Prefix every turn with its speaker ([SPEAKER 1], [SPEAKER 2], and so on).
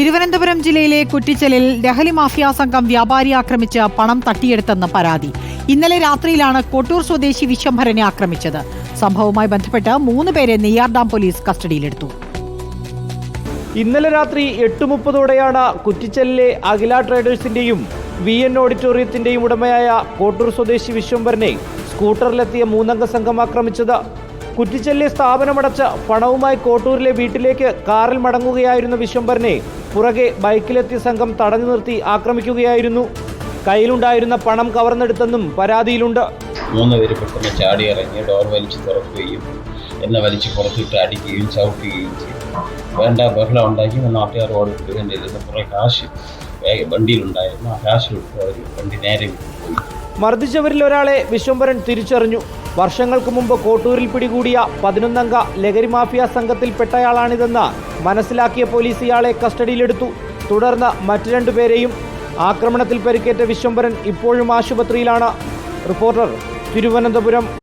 [SPEAKER 1] തിരുവനന്തപുരം ജില്ലയിലെ കുറ്റിച്ചലിൽ ലഹരി മാഫിയ സംഘം വ്യാപാരി ആക്രമിച്ച് പണം തട്ടിയെടുത്തെന്ന് പരാതി. ഇന്നലെ രാത്രിയിലാണ് കൊട്ടൂർ സ്വദേശി വിശ്വംഭരനെ ആക്രമിച്ചത്. സംഭവവുമായി ബന്ധപ്പെട്ട് മൂന്ന് പേരെ നെയ്യാർഡാം പോലീസ് കസ്റ്റഡിയിലെടുത്തു.
[SPEAKER 2] ഇന്നലെ രാത്രി എട്ട് മുപ്പതോടെയാണ് കുറ്റിച്ചലിലെ അഖില ട്രേഡേഴ്സിന്റെയും വി എൻ ഓഡിറ്റോറിയത്തിന്റെയും ഉടമയായ കോട്ടൂർ സ്വദേശി വിശ്വംഭരനെ സ്കൂട്ടറിലെത്തിയ മൂന്നംഗ സംഘം ആക്രമിച്ചത്. കുറ്റിച്ചലിലെ സ്ഥാപനമടച്ച് പണവുമായി കോട്ടൂരിലെ വീട്ടിലേക്ക് കാറിൽ മടങ്ങുകയായിരുന്ന വിശ്വംഭരനെ പുറകെ ബൈക്കിലെത്തിയ സംഘം തടഞ്ഞു നിർത്തി ആക്രമിക്കുകയായിരുന്നു. കയ്യിലുണ്ടായിരുന്ന പണം കവർന്നെടുത്തെന്നും പരാതിയിലുണ്ട്.
[SPEAKER 3] മൂന്ന് പേര് പെട്ടെന്ന് ചാടി ഇറങ്ങി ഡോർ വലിച്ചു തുറക്കുകയും എന്നെ വലിച്ച് പുറത്തിട്ട് അടിക്കുകയും ചവിട്ടുകയും ചെയ്തു. വേണ്ട ബഹളം ഉണ്ടാക്കി നാട്ടുകാർ ഓടി ചെയ്തിരുന്നു കുറേ കാശ് വണ്ടിയിലുണ്ടായിരുന്നു. ആ കാശ് വിട്ടു അവർ വണ്ടി നേരെ പോയി.
[SPEAKER 2] മർദ്ദിച്ചവരിൽ ഒരാളെ വിശ്വംഭരൻ തിരിച്ചറിഞ്ഞു. വർഷങ്ങൾക്ക് മുമ്പ് കോട്ടൂരിൽ പിടികൂടിയ പതിനൊന്നംഗ ലഹരി മാഫിയ സംഘത്തിൽപ്പെട്ടയാളാണിതെന്ന് മനസ്സിലാക്കിയ പോലീസ് ഇയാളെ കസ്റ്റഡിയിലെടുത്തു. തുടർന്ന് മറ്റു രണ്ടുപേരെയും ആക്രമണത്തിൽ പരിക്കേറ്റ വിശ്വംഭരൻ ഇപ്പോഴും ആശുപത്രിയിലാണ്. റിപ്പോർട്ടർ തിരുവനന്തപുരം